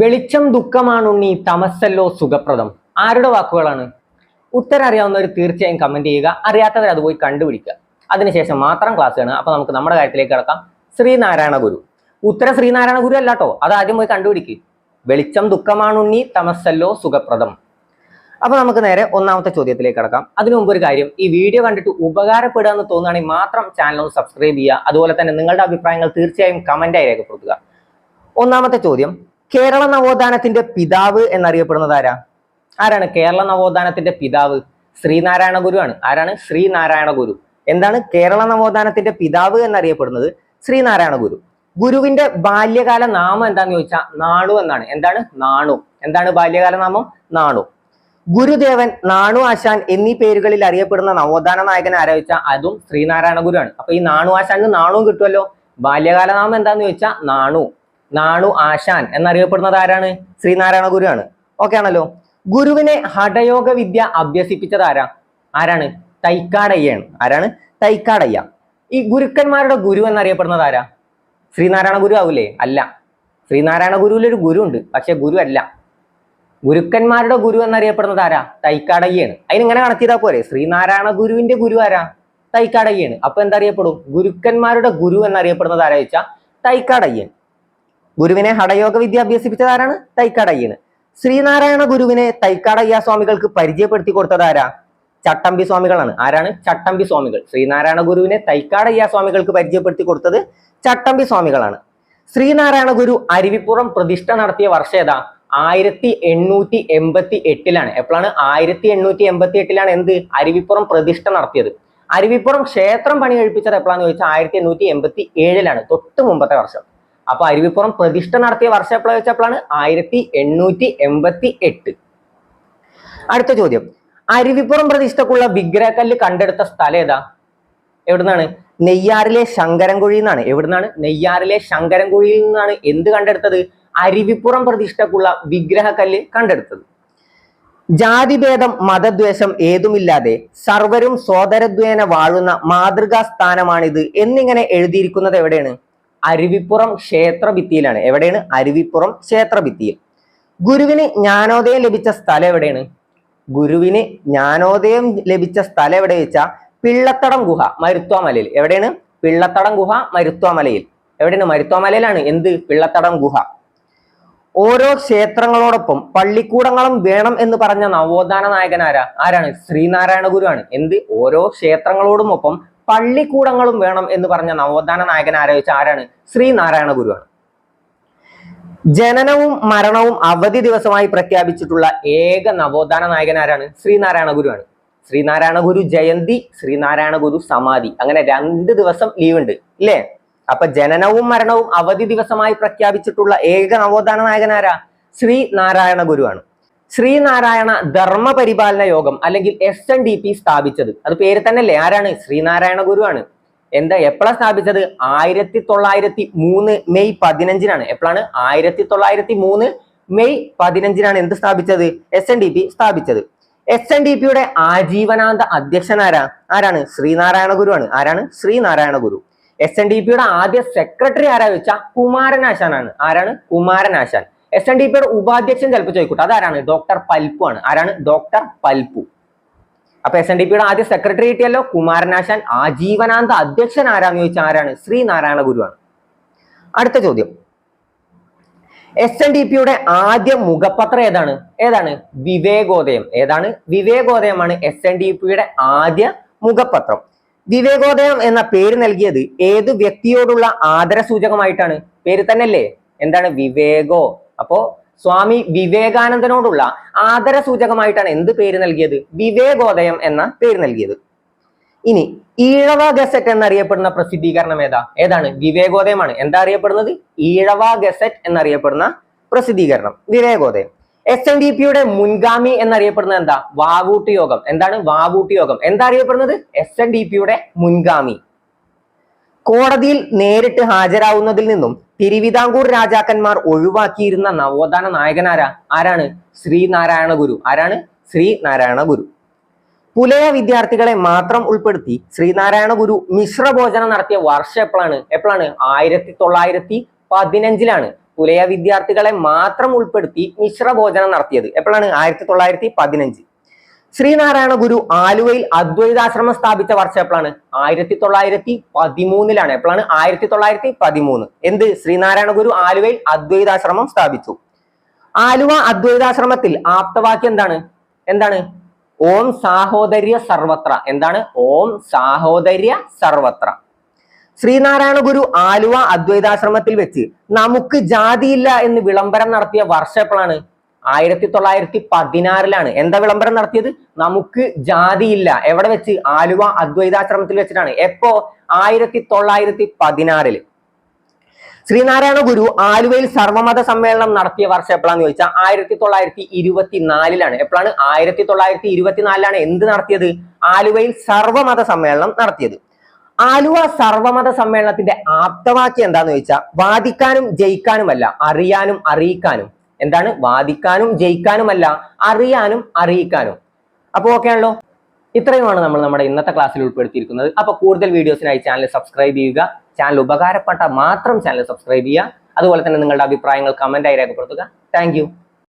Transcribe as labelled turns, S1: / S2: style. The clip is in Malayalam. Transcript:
S1: വെളിച്ചം ദുഃഖമാണുണ്ണി തമസല്ലോ സുഖപ്രദം. ആരുടെ വാക്കുകളാണ്? ഉത്തരം അറിയാവുന്നവർ തീർച്ചയായും കമന്റ് ചെയ്യുക. അറിയാത്തവർ അത് പോയി കണ്ടുപിടിക്കുക. അതിനുശേഷം മാത്രം ക്ലാസ് കാണുക. അപ്പൊ നമുക്ക് നമ്മുടെ കാര്യത്തിലേക്ക് കിടക്കാം. ശ്രീനാരായണ ഗുരു. ഉത്തരം ശ്രീനാരായണ ഗുരു അല്ലാട്ടോ. അത് ആദ്യം പോയി കണ്ടുപിടിക്കുക വെളിച്ചം ദുഃഖമാണുണ്ണി തമസല്ലോ സുഖപ്രദം. അപ്പൊ നമുക്ക് നേരെ ഒന്നാമത്തെ ചോദ്യത്തിലേക്ക് കടക്കാം. അതിനു മുമ്പ് ഒരു കാര്യം ഈ വീഡിയോ കണ്ടിട്ട് ഉപകാരപ്പെടുക എന്ന് തോന്നുകയാണെങ്കിൽ മാത്രം ചാനൽ ഒന്ന് സബ്സ്ക്രൈബ് ചെയ്യുക. അതുപോലെ തന്നെ നിങ്ങളുടെ അഭിപ്രായങ്ങൾ തീർച്ചയായും കമന്റായി രേഖപ്പെടുത്തുക. ഒന്നാമത്തെ ചോദ്യം കേരള നവോത്ഥാനത്തിന്റെ പിതാവ് എന്നറിയപ്പെടുന്നത് ആരാ? ആരാണ്? കേരള നവോത്ഥാനത്തിന്റെ പിതാവ് ശ്രീനാരായണ ഗുരു ആണ്. ആരാണ്? ശ്രീനാരായണ ഗുരു. എന്താണ് കേരള നവോത്ഥാനത്തിന്റെ പിതാവ് എന്നറിയപ്പെടുന്നത്? ശ്രീനാരായണ ഗുരു. ഗുരുവിന്റെ ബാല്യകാല നാമം എന്താന്ന് ചോദിച്ചാൽ നാണു എന്നാണ്. എന്താണ്? നാണു. എന്താണ് ബാല്യകാല നാമം? നാണു. ഗുരുദേവൻ നാണു ആശാൻ എന്നീ പേരുകളിൽ അറിയപ്പെടുന്ന നവോത്ഥാന നായകൻ ആരോപിച്ച അതും ശ്രീനാരായണ ഗുരു ആണ് അപ്പൊ ഈ നാണു ആശാന് നാണുവും കിട്ടുമല്ലോ ബാല്യകാല നാമം എന്താന്ന് ചോദിച്ചാൽ നാണു. നാണു ആശാൻ എന്നറിയപ്പെടുന്നത് ആരാണ്? ശ്രീനാരായണ ഗുരു ആണ് ഓക്കെ ആണല്ലോ. ഗുരുവിനെ ഹഠയോഗ വിദ്യ അഭ്യസിപ്പിച്ചത് ആരാ? ആരാണ്? തൈക്കാടയ്യാണ് ആരാണ്? തൈക്കാടയ്യ. ഈ ഗുരുക്കന്മാരുടെ ഗുരു എന്നറിയപ്പെടുന്നത് ആരാ? ശ്രീനാരായണ ഗുരു ആവൂലേ? അല്ല. ശ്രീനാരായണ ഗുരുവിലൊരു ഗുരു ഉണ്ട് പക്ഷെ ഗുരു അല്ല ഗുരുക്കന്മാരുടെ ഗുരു എന്നറിയപ്പെടുന്നത് ആരാ? തൈക്കാടയ്യാണ് അതിനിങ്ങനെ കണക്ട് ചെയ്താൽ പോരെ? ശ്രീനാരായണ ഗുരുവിന്റെ ഗുരു ആരാ? തൈക്കാടയ്യാണ് അപ്പൊ എന്തറിയപ്പെടും? ഗുരുക്കന്മാരുടെ ഗുരു എന്നറിയപ്പെടുന്നത് ആരാ വെച്ചാൽ തൈക്കാടയ്യൻ ഗുരുവിനെ ഹടയോഗ വിദ്യ അഭ്യസിപ്പിച്ചത് ആരാണ്? തൈക്കാടയ്യാണ് ശ്രീനാരായണ ഗുരുവിനെ തൈക്കാടയ്യ സ്വാമികൾക്ക് പരിചയപ്പെടുത്തി കൊടുത്തത് ആരാ? ചട്ടമ്പി സ്വാമികളാണ്. ആരാണ്? ചട്ടമ്പി സ്വാമികൾ. ശ്രീനാരായണ ഗുരുവിനെ തൈക്കാടയ്യ സ്വാമികൾക്ക് പരിചയപ്പെടുത്തി കൊടുത്തത് ചട്ടമ്പി സ്വാമികളാണ്. ശ്രീനാരായണ ഗുരു അരുവിപ്പുറം പ്രതിഷ്ഠ നടത്തിയ വർഷം ആയിരത്തി എണ്ണൂറ്റി എൺപത്തി എട്ടിലാണ് എപ്പോഴാണ്? ആയിരത്തി എണ്ണൂറ്റി എൺപത്തി എട്ടിലാണ് എന്ത്? അരുവിപ്പുറം പ്രതിഷ്ഠ നടത്തിയത്. അരുവിപ്പുറം ക്ഷേത്രം പണി കഴിപ്പിച്ചത് എപ്പോഴാന്ന് ചോദിച്ചാൽ ആയിരത്തി എണ്ണൂറ്റി എൺപത്തി ഏഴിലാണ് തൊട്ട് മുമ്പത്തെ വർഷം. അപ്പൊ അരുവിപ്പുറം പ്രതിഷ്ഠ നടത്തിയ വർഷം എപ്പോഴാണ് വെച്ചപ്പോഴാണ് ആയിരത്തി എണ്ണൂറ്റി എൺപത്തി എട്ട് അടുത്ത ചോദ്യം. അരുവിപ്പുറം പ്രതിഷ്ഠക്കുള്ള വിഗ്രഹക്കല്ല് കണ്ടെടുത്ത സ്ഥലം ഏതാ? എവിടുന്നാണ്? നെയ്യാറിലെ ശങ്കരൻകുഴി എന്നാണ് എവിടുന്നാണ്? നെയ്യാറിലെ ശങ്കരൻകുഴിയിൽ നിന്നാണ് എന്ത് കണ്ടെടുത്തത്? അരുവിപ്പുറം പ്രതിഷ്ഠക്കുള്ള വിഗ്രഹക്കല്ല് കണ്ടെടുത്തത്. ജാതിഭേദം മതദ്വേഷം ഏതുമില്ലാതെ സർവരും സോദരദ്വേന വാഴുന്ന മാതൃകാ സ്ഥാനമാണിത് എന്നിങ്ങനെ എഴുതിയിരിക്കുന്നത് എവിടെയാണ്? അരുവിപ്പുറം ക്ഷേത്രഭിത്തിയിലാണ്. എവിടെയാണ്? അരുവിപ്പുറം ക്ഷേത്രഭിത്തിയിൽ. ഗുരുവിന് ജ്ഞാനോദയം ലഭിച്ച സ്ഥലം എവിടെയാണ്? ഗുരുവിന് ജ്ഞാനോദയം ലഭിച്ച സ്ഥലം എവിടെ വെച്ചാൽ പിള്ളത്തടം ഗുഹ മരുത്വാമലയിൽ. എവിടെയാണ്? പിള്ളത്തടം ഗുഹ മരുത്വാമലയിൽ. എവിടെയാണ്? മരുത്വാമലയിലാണ്. എന്ത്? പിള്ളത്തടം ഗുഹ. ഓരോ ക്ഷേത്രങ്ങളോടൊപ്പം പള്ളിക്കൂടങ്ങളും വേണം എന്ന് പറഞ്ഞ നവോത്ഥാന നായകൻ ആരാ? ആരാണ്? ശ്രീനാരായണ ഗുരു ആണ്. എന്ത്? ഓരോ ക്ഷേത്രങ്ങളോടും ഒപ്പം പള്ളിക്കൂടങ്ങളും വേണം എന്ന് പറഞ്ഞ നവോത്ഥാന നായകൻ ആരാ വെച്ചാൽ ആരാണ്? ശ്രീനാരായണ ഗുരുവാണ് ജനനവും മരണവും അവധി ദിവസമായി പ്രഖ്യാപിച്ചിട്ടുള്ള ഏക നവോത്ഥാന നായകൻ ആരാണ്? ശ്രീനാരായണ ഗുരുവാണ് ശ്രീനാരായണ ഗുരു ജയന്തി ശ്രീനാരായണ ഗുരു സമാധി. അങ്ങനെ രണ്ട് ദിവസം ലീവ് ഉണ്ട് ഇല്ലേ? അപ്പൊ ജനനവും മരണവും അവധി ദിവസമായി പ്രഖ്യാപിച്ചിട്ടുള്ള ഏക നവോത്ഥാന നായകനാരാ ശ്രീ നാരായണ ഗുരുവാണ്. ശ്രീനാരായണ ധർമ്മ പരിപാലന യോഗം അല്ലെങ്കിൽ എസ് എൻ ഡി പി സ്ഥാപിച്ചത്. അത് പേര് തന്നെയല്ലേ? ആരാണ്? ശ്രീനാരായണ ഗുരുവാണ്. എന്താ എപ്പോഴാണ് സ്ഥാപിച്ചത്? ആയിരത്തി തൊള്ളായിരത്തി മൂന്ന് മെയ് പതിനഞ്ചിനാണ്. എപ്പോഴാണ് ആയിരത്തി തൊള്ളായിരത്തി മൂന്ന് മെയ് പതിനഞ്ചിനാണ് എന്ത് സ്ഥാപിച്ചത്? എസ് എൻ ഡി പി സ്ഥാപിച്ചത്. എസ് എൻ ഡി പിയുടെ ആജീവനാന്ത അധ്യക്ഷനാരാ ആരാണ്? ശ്രീനാരായണ ഗുരുവാണ്. ആരാണ്? Sree Narayana Guru. S N D പിയുടെ ആദ്യ സെക്രട്ടറി ആരാ ചോദിച്ചാൽ കുമാരനാശാനാണ് ആരാണ്? കുമാരനാശാൻ എസ് എൻ ഡി പിയുടെ ഉപാധ്യക്ഷൻ ചിലപ്പോൾ ചോദിക്കൂട്ടെ. അതാരാണ്? ഡോക്ടർ പൽപ്പു ആണ്. ആരാണ്? ഡോക്ടർ പൽപ്പു. അപ്പൊ എസ് എൻ ഡി പിയുടെ ആദ്യ സെക്രട്ടറി കിട്ടിയല്ലോ കുമാരനാശാൻ ആജീവനാന്ത അധ്യക്ഷൻ ആരാന്ന് ചോദിച്ചാൽ ആരാണ്? ശ്രീനാരായണ ഗുരുവാണ് അടുത്ത ചോദ്യം. എസ് എൻ ഡി പിയുടെ ആദ്യ മുഖപത്രം ഏതാണ്? ഏതാണ്? വിവേകോദയം. ഏതാണ്? വിവേകോദയമാണ് എസ് എൻ ഡി പിയുടെ ആദ്യ മുഖപത്രം. വിവേകോദയം എന്ന പേര് നൽകിയത് ഏത് വ്യക്തിയോടുള്ള ആദര സൂചകമായിട്ടാണ് പേര് തന്നെയല്ലേ? എന്താണ് വിവേകോ? അപ്പോ സ്വാമി വിവേകാനന്ദനോടുള്ള ആദര സൂചകമായിട്ടാണ് എന്ത് പേര് നൽകിയത്? വിവേകോദയം എന്ന പേര് നൽകിയത്. ഇനി ഈഴവ ഗസറ്റ് എന്നറിയപ്പെടുന്ന പ്രസിദ്ധീകരണം ഏതാ? ഏതാണ്? വിവേകോദയമാണ്. എന്താ അറിയപ്പെടുന്നത്? ഈഴവ ഗസറ്റ് എന്നറിയപ്പെടുന്ന പ്രസിദ്ധീകരണം. വിവേകോദയം. എസ് എൻ ഡി പിയുടെ മുൻഗാമി എന്നറിയപ്പെടുന്നത് എന്താ? വാവൂട്ടി യോഗം. എന്താണ് വാവൂട്ടി യോഗം? എന്താ അറിയപ്പെടുന്നത്? എസ് എൻ ഡി പിയുടെ മുൻഗാമി. കോടതിയിൽ നേരിട്ട് ഹാജരാകുന്നതിൽ നിന്നും തിരുവിതാംകൂർ രാജാക്കന്മാർ ഒഴിവാക്കിയിരുന്ന നവോത്ഥാന നായകനാരാ? ആരാണ്? ശ്രീനാരായണ ഗുരു. ആരാണ്? ശ്രീനാരായണ ഗുരു. പുലയ വിദ്യാർത്ഥികളെ മാത്രം ഉൾപ്പെടുത്തി ശ്രീനാരായണ ഗുരു മിശ്രഭോജനം നടത്തിയ വർഷം എപ്പോഴാണ്? എപ്പോഴാണ്? ആയിരത്തി തൊള്ളായിരത്തി പതിനഞ്ചിലാണ്. പുലയ വിദ്യാർത്ഥികളെ മാത്രം ഉൾപ്പെടുത്തി മിശ്രഭോജനം നടത്തിയത്. എപ്പോഴാണ്? ആയിരത്തി തൊള്ളായിരത്തി പതിനഞ്ച്. ശ്രീനാരായണ ഗുരു ആലുവയിൽ അദ്വൈതാശ്രമം സ്ഥാപിച്ച വർഷം എപ്പോഴാണ്? ആയിരത്തി തൊള്ളായിരത്തി പതിമൂന്നിലാണ്. എപ്പോഴാണ്? ആയിരത്തി തൊള്ളായിരത്തി പതിമൂന്ന്. എന്ത്? ശ്രീനാരായണ ഗുരു ആലുവയിൽ അദ്വൈതാശ്രമം സ്ഥാപിച്ചു. ആലുവ അദ്വൈതാശ്രമത്തിൽ ആപ്തവാക്യം എന്താണ്? എന്താണ്? ഓം സാഹോദര്യ സർവത്ര. എന്താണ്? ഓം സാഹോദര്യ സർവത്ര. ശ്രീനാരായണ ഗുരു ആലുവ അദ്വൈതാശ്രമത്തിൽ വെച്ച് നമുക്ക് ജാതിയില്ല എന്ന് വിളംബരം നടത്തിയ വർഷം എപ്പോഴാണ് ആയിരത്തി തൊള്ളായിരത്തി പതിനാറിലാണ്. എന്താ വിളംബരം നടത്തിയത്? നമുക്ക് ജാതിയില്ല. എവിടെ വെച്ച്? ആലുവ അദ്വൈതാശ്രമത്തിൽ വെച്ചിട്ടാണ്. എപ്പോ? ആയിരത്തി തൊള്ളായിരത്തി പതിനാറിൽ. ശ്രീനാരായണ ഗുരു ആലുവയിൽ സർവമത സമ്മേളനം നടത്തിയ വർഷം എപ്പോഴാന്ന് ചോദിച്ചാൽ ആയിരത്തി തൊള്ളായിരത്തി ഇരുപത്തിനാലിലാണ്. എപ്പോഴാണ് ആയിരത്തി തൊള്ളായിരത്തി ഇരുപത്തിനാലിലാണ് എന്ത് നടത്തിയത്? ആലുവയിൽ സർവമത സമ്മേളനം നടത്തിയത്. ആലുവ സർവമത സമ്മേളനത്തിന്റെ ആപ്തവാക്യം എന്താന്ന് ചോദിച്ചാൽ വാദിക്കാനും ജയിക്കാനുമല്ല അറിയാനും അറിയിക്കാനും. എന്താണ്? വാദിക്കാനും ജയിക്കാനുമല്ല അറിയാനും അറിയിക്കാനും. അപ്പൊ ഓക്കെ ആണല്ലോ? ഇത്രയുമാണ് നമ്മൾ നമ്മുടെ ഇന്നത്തെ ക്ലാസ്സിൽ ഉൾപ്പെടുത്തിയിരിക്കുന്നത്. അപ്പൊ കൂടുതൽ വീഡിയോസിനായി ചാനൽ സബ്സ്ക്രൈബ് ചെയ്യുക. ചാനൽ ഉപകാരപ്പെട്ട മാത്രം ചാനൽ സബ്സ്ക്രൈബ് ചെയ്യുക. അതുപോലെ തന്നെ നിങ്ങളുടെ അഭിപ്രായങ്ങൾ കമന്റായി രേഖപ്പെടുത്തുക. താങ്ക്